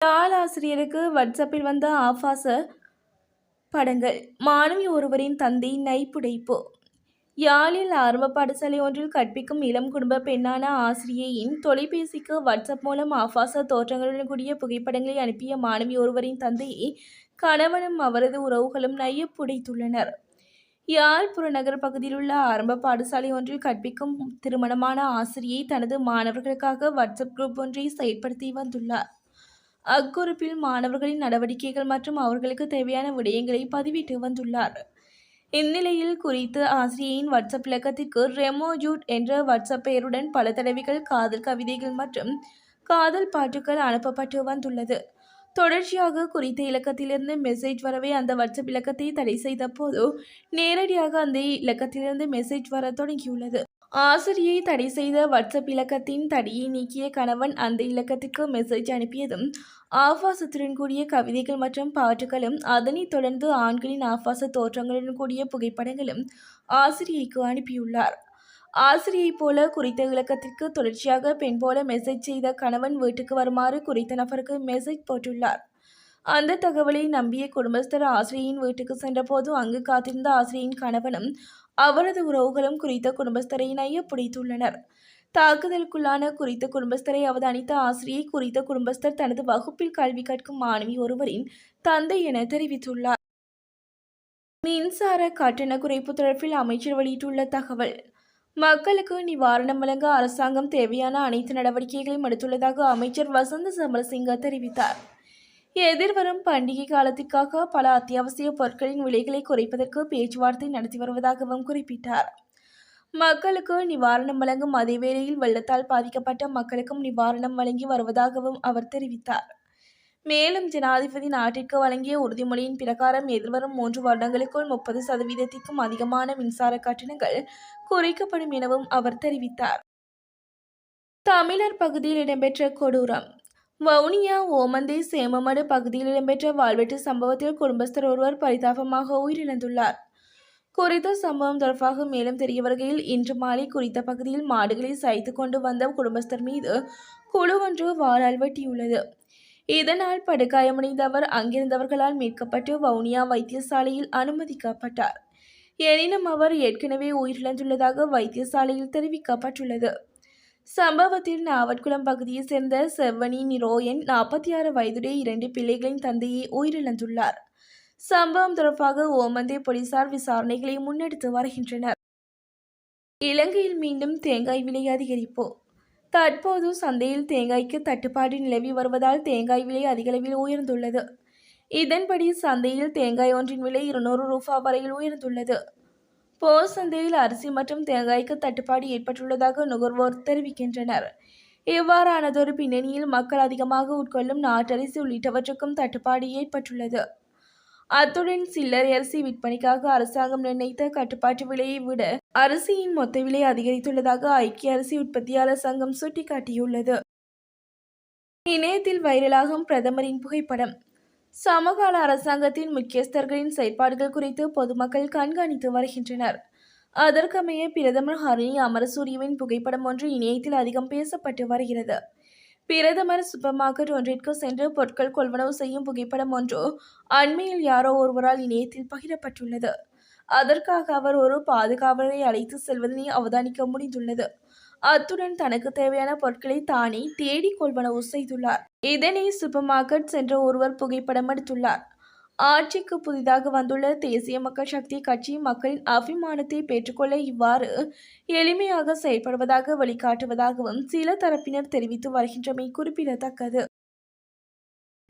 யாழ் ஆசிரியருக்கு வாட்ஸ்அப்பில் வந்த ஆபாச படங்கள். மாணவி ஒருவரின் தந்தை நைப்புடைப்பு. யாழில் ஆரம்ப பாடசாலை ஒன்றில் கற்பிக்கும் இளம் குடும்ப பெண்ணான ஆசிரியையின் தொலைபேசிக்கு வாட்ஸ்அப் மூலம் ஆபாச தோற்றங்களுடன் கூடிய புகைப்படங்களை அனுப்பிய மாணவி ஒருவரின் தந்தையை கணவனும் அவரது உறவுகளும் நையப்புடைத்துள்ளனர். யாழ் புறநகர் பகுதியில் உள்ள ஆரம்ப பாடசாலை ஒன்றில் கற்பிக்கும் திருமணமான ஆசிரியை தனது மாணவர்களுக்காக வாட்ஸ்அப் குரூப் ஒன்றை செயற்படுத்தி வந்துள்ளார். அக்குறிப்பில் மாணவர்களின் நடவடிக்கைகள் மற்றும் அவர்களுக்கு தேவையான விடயங்களை பதிவிட்டு வந்துள்ளார். இந்நிலையில் குறித்து ஆசிரியையின் வாட்ஸ்அப் இலக்கத்திற்கு ரெமோ ஜூட் என்ற வாட்ஸ்அப் பெயருடன் பல தடவைகள் காதல் கவிதைகள் மற்றும் காதல் பாட்டுகள் அனுப்பப்பட்டு வந்துள்ளது. தொடர்ச்சியாக குறித்த இலக்கத்திலிருந்து மெசேஜ் வரவே அந்த வாட்ஸ்அப் இலக்கத்தை தடை செய்த போது நேரடியாக அந்த இலக்கத்திலிருந்து மெசேஜ் வர தொடங்கியுள்ளது. ஆசிரியை தடை செய்த வாட்ஸ்அப் இலக்கத்தின் தடையை நீக்கிய கணவன் அந்த இலக்கத்திற்கு மெசேஜ் அனுப்பியதும் ஆபாசத்துடன் கூடிய கவிதைகள் மற்றும் பாட்டுகளும் அதனைத் தொடர்ந்து ஆண்களின் ஆபாச தோற்றங்களுடன் கூடிய புகைப்படங்களும் ஆசிரியைக்கு அனுப்பியுள்ளார். ஆசிரியை போல குறித்த இலக்கத்திற்கு தொடர்ச்சியாக பெண் போல மெசேஜ் செய்த கணவன் வீட்டுக்கு வருமாறு குறித்த நபருக்கு மெசேஜ் போட்டுள்ளார். அந்த தகவலை நம்பிய குடும்பஸ்தர் ஆசிரியின் வீட்டுக்கு சென்றபோது அங்கு காத்திருந்த ஆசிரியின் கணவனும் அவரது உறவுகளும் குறித்த குடும்பஸ்தரை நையப்பிடித்துள்ளனர் தாக்குதலுக்குள்ளான குறித்த குடும்பஸ்தரை அவதானித்த ஆசிரியை குறித்த குடும்பஸ்தர் தனது வகுப்பில் கல்வி கற்கும் மாணவி ஒருவரின் தந்தை என தெரிவித்துள்ளார். மின்சார கட்டண குறைப்பு தொடர்பில் அமைச்சர் வெளியிட்டுள்ள தகவல் மக்களுக்கு நிவாரணம் வழங்க அரசாங்கம் தேவையான அனைத்து நடவடிக்கைகளையும் எடுத்துள்ளதாக அமைச்சர் வசந்த சமரசிங்க தெரிவித்தார். எதிர்வரும் பண்டிகை காலத்திற்காக பல அத்தியாவசிய பொருட்களின் விலைகளை குறைப்பதற்கு பேச்சுவார்த்தை நடத்தி வருவதாகவும் குறிப்பிட்டார். மக்களுக்கு நிவாரணம் வழங்கும் அதே வேளையில் வெள்ளத்தால் பாதிக்கப்பட்ட மக்களுக்கும் நிவாரணம் வழங்கி வருவதாகவும் அவர் தெரிவித்தார். மேலும் ஜனாதிபதி நாட்டிற்கு வழங்கிய உறுதிமொழியின் பிரகாரம் எதிர்வரும் மூன்று வருடங்களுக்குள் முப்பது சதவீதத்திற்கும் அதிகமான மின்சார கட்டணங்கள் குறைக்கப்படும் எனவும் அவர் தெரிவித்தார். தமிழர் பகுதியில் இடம்பெற்ற கொடூரம் வவுனியா ஓமந்தை சேமமடு பகுதியில் இடம்பெற்ற வாழ்வெட்டு சம்பவத்தில் குடும்பஸ்தர் ஒருவர் பரிதாபமாக உயிரிழந்துள்ளார். குறித்த சம்பவம் தொடர்பாக மேலும் தெரிய வருகையில் இன்று மாலை குறித்த பகுதியில் மாடுகளை சாய்த்து கொண்டு வந்த குடும்பஸ்தர் மீது குழு ஒன்று வாரால் வெட்டியுள்ளது. இதனால் படுகாயமடைந்த அவர் அங்கிருந்தவர்களால் மீட்கப்பட்டு வவுனியா வைத்தியசாலையில் அனுமதிக்கப்பட்டார். எனினும் அவர் ஏற்கனவே உயிரிழந்துள்ளதாக வைத்தியசாலையில் தெரிவிக்கப்பட்டுள்ளது. சம்பவத்தில் நாவட்குளம் பகுதியைச் சேர்ந்த செவ்வனி நிரோயன் நாற்பத்தி ஆறு வயதுடைய இரண்டு பிள்ளைகளின் தந்தையை உயிரிழந்துள்ளார். சம்பவம் தொடர்பாக ஓமந்தே போலீசார் விசாரணைகளை முன்னெடுத்து வருகின்றனர். இலங்கையில் மீண்டும் தேங்காய் விலை அதிகரிப்பு. தற்போது சந்தையில் தேங்காய்க்கு தட்டுப்பாடு நிலவி வருவதால் தேங்காய் விலை அதிகளவில் உயர்ந்துள்ளது. இதன்படி சந்தையில் தேங்காய் ஒன்றின் விலை இருநூறு ரூபா வரையில் உயர்ந்துள்ளது. போர் சந்தையில் அரிசி மற்றும் தேங்காய்க்கு தட்டுப்பாடு ஏற்பட்டுள்ளதாக நுகர்வோர் தெரிவிக்கின்றனர். இவ்வாறானதொரு பின்னணியில் மக்கள் அதிகமாக உட்கொள்ளும் நாட்டரிசி உள்ளிட்டவற்றுக்கும் தட்டுப்பாடு ஏற்பட்டுள்ளது. அத்துடன் சில்லறை அரிசி விற்பனைக்காக அரசாங்கம் நிர்ணயித்த கட்டுப்பாட்டு விலையை விட அரிசியின் மொத்த விலை அதிகரித்துள்ளதாக ஐக்கிய அரிசி உற்பத்தியாளர் சங்கம் சுட்டிக்காட்டியுள்ளது. இணையத்தில் வைரலாகும் பிரதமரின் புகைப்படம் சமகால அரசாங்கத்தின் முக்கியஸ்தர்களின் செயற்பாடுகள் குறித்து பொதுமக்கள் கண்காணித்து வருகின்றனர். அதற்கமைய பிரதமர் ஹரிணி அமரசூரியவின் புகைப்படம் ஒன்று இணையத்தில் அதிகம் பேசப்பட்டு வருகிறது. பிரதமர் சூப்பர் மார்க்கெட் ஒன்றிற்கு சென்று பொருட்கள் கொள்வனவு செய்யும் புகைப்படம் ஒன்று அண்மையில் யாரோ ஒருவரால் இணையத்தில் பகிரப்பட்டுள்ளது. அதற்காக அவர் ஒரு பாதுகாவலரை அழைத்து செல்வதனை அவதானிக்க முடிந்துள்ளது. அத்துடன் தனக்கு தேவையான பொருட்களை தானே தேடிக் கொள்வனவு செய்துள்ளார். இதனை சூப்பர் மார்க்கெட் சென்ற ஒருவர் புகைப்படம் எடுத்துள்ளார். ஆட்சிக்கு புதிதாக வந்துள்ள தேசிய மக்கள் சக்தி கட்சி மக்களின் அபிமானத்தை பெற்றுக்கொள்ள இவ்வாறு எளிமையாக செயல்படுவதாக வழிகாட்டுவதாகவும் சில தரப்பினர் தெரிவித்து வருகின்றமை குறிப்பிடத்தக்கது.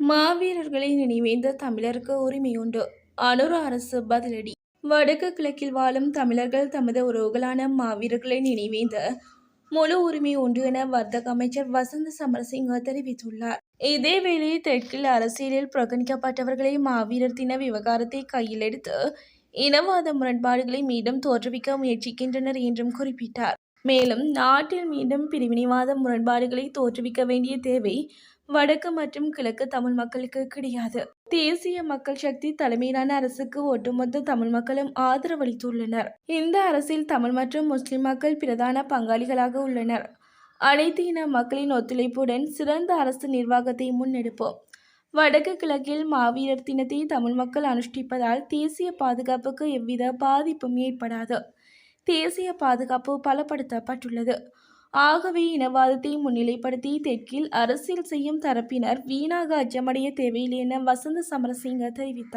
மாவீரர்களை நினைவேந்த தமிழருக்கு உரிமை உண்டு அனுர அரசு பதிலடி. வடக்கு கிழக்கில் வாழும் தமிழர்கள் தமது உறவுகளான மாவீரர்களை நினைவேந்த முழு உரிமை உண்டு என வர்த்தக அமைச்சர் வசந்த சமரசிங்க தெரிவித்துள்ளார். இதேவேளை தெற்கில் அரசியலில் புறக்கணிக்கப்பட்டவர்களை மாவீரர் தின விவகாரத்தை கையில் எடுத்து இனவாத முரண்பாடுகளை மீண்டும் தோற்றுவிக்க முயற்சிக்கின்றனர் என்றும் குறிப்பிட்டார். மேலும் நாட்டில் மீண்டும் பிரிவினைவாத முரண்பாடுகளை தோற்றுவிக்க வேண்டிய தேவை வடக்கு மற்றும் கிழக்கு தமிழ் மக்களுக்கு கிடையாது. தேசிய மக்கள் சக்தி தலைமையிலான அரசுக்கு ஒட்டுமொத்த தமிழ் மக்களும் ஆதரவளித்துள்ளனர். இந்த அரசில் தமிழ் மற்றும் முஸ்லிம் மக்கள் பிரதான பங்காளிகளாக உள்ளனர். அனைத்து இன மக்களின் ஒத்துழைப்புடன் சிறந்த அரசு நிர்வாகத்தை முன்னெடுப்போம். வடக்கு கிழக்கில் மாவீரர் தினத்தை தமிழ் மக்கள் அனுஷ்டிப்பதால் தேசிய பாதுகாப்புக்கு எவ்வித பாதிப்பும் ஏற்படாது. தேசிய பாதுகாப்பு பலப்படுத்தப்பட்டுள்ளது. ஆகவே இனவாதத்தை முன்னிலைப்படுத்தி தெற்கில் அரசியல் செய்யும் தரப்பினர் வீணாக அச்சமடைய தேவையில்லை என வசந்த சமரசிங்க தெரிவித்தார்.